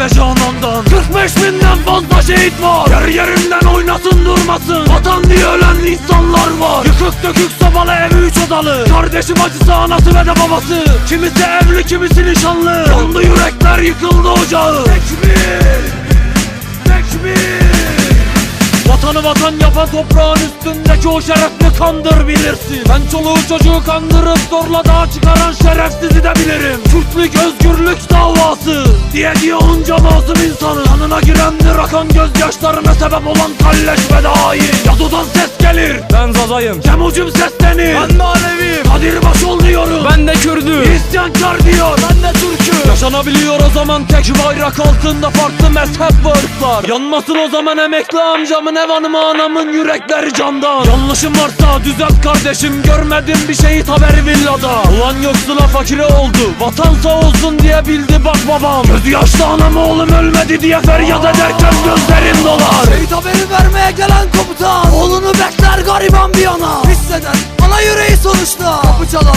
15 binden fazla şehit var. Yer yerinden oynasın durmasın. Vatan diye ölen insanlar var. Yıkık dökük sobalı evi üç odalı. Kardeşim acısı anası ve de babası. Kimisi evli kimisi nişanlı. Yandı yürekler yıkıldı ocağı. Tekbir Tekbir Vatanı vatan yapan toprağın üstündeki o şerefli kandır bilirsin. Ben çoluğu çocuğu kandırıp zorla dağa çıkaran şerefsizi de bilirim. Kürtlük özgürlük davası diye diye onca masum insanın Kanına girendir akan gözyaşlarına sebep olan kalleş ve hain Yadodan ses gelir. Ben Zazayım. Temucum seslenir. Ben de Aleviyim Kadir ol diyorum. Ben de Kürdüm. İsyankar diyor. Ben de Türk'üm Yaşanabiliyor o zaman tek bayrak altında farklı mezhep ve ırklar Yanmasın o zaman emekli amcamın ev hanımı anamın yürekleri candan. Yanlışım varsa düzelt kardeşim görmedim bir şehit haberi villada. Ulan yoksula fakire oldu vatan sağ olsun diye bildi bak babam. Gözü yaşlı anam oğlum ölmedi diye feryat ederken gözlerim dolar. Şehit haberi vermeye gelen komutan Oğlunu bekler gariban bir yana. Hisseder ana yüreği sonuçta. Kapı çalan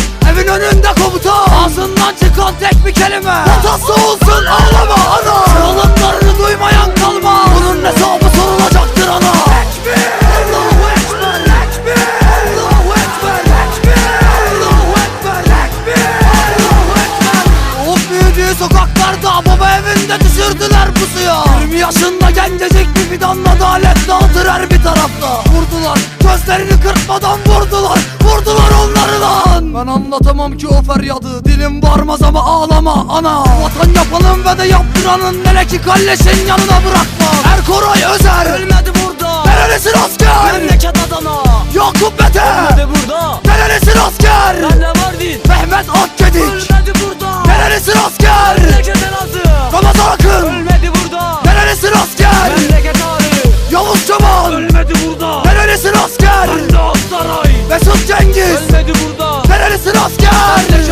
önünde komutan. Ağzından çıkan tek bir kelime. Vatan sağ olsun ağlama ana. Çalımlarını duymayan kalma. Bunun hesabı sorulacaktır ana. Ekber Allahu Ekber Ekber Allahu Ekber Ekber Allahu Ekber Ekber Allahu Ekber. Doğup büyüdüğü sokaklarda baba evinde düşürdüler pusuya. 20 yaşında gencecik bir fidanla adalet dağıtır her bir tarafta Vurdular. Gözlerini kırpmadan vurdular. Vurdular onları lan. Ben anlatamam ki o feryadı. Dilim varmaz ama ağlama ana. Vatan yapalım ve de yaptıranın Meleki kalleşin yanına bırakma Erkoray Özer. Ölmedi burada. Nerelisin asker? Memleket Adana. Yakup Mete. Ölmedi burada It's an Oscar.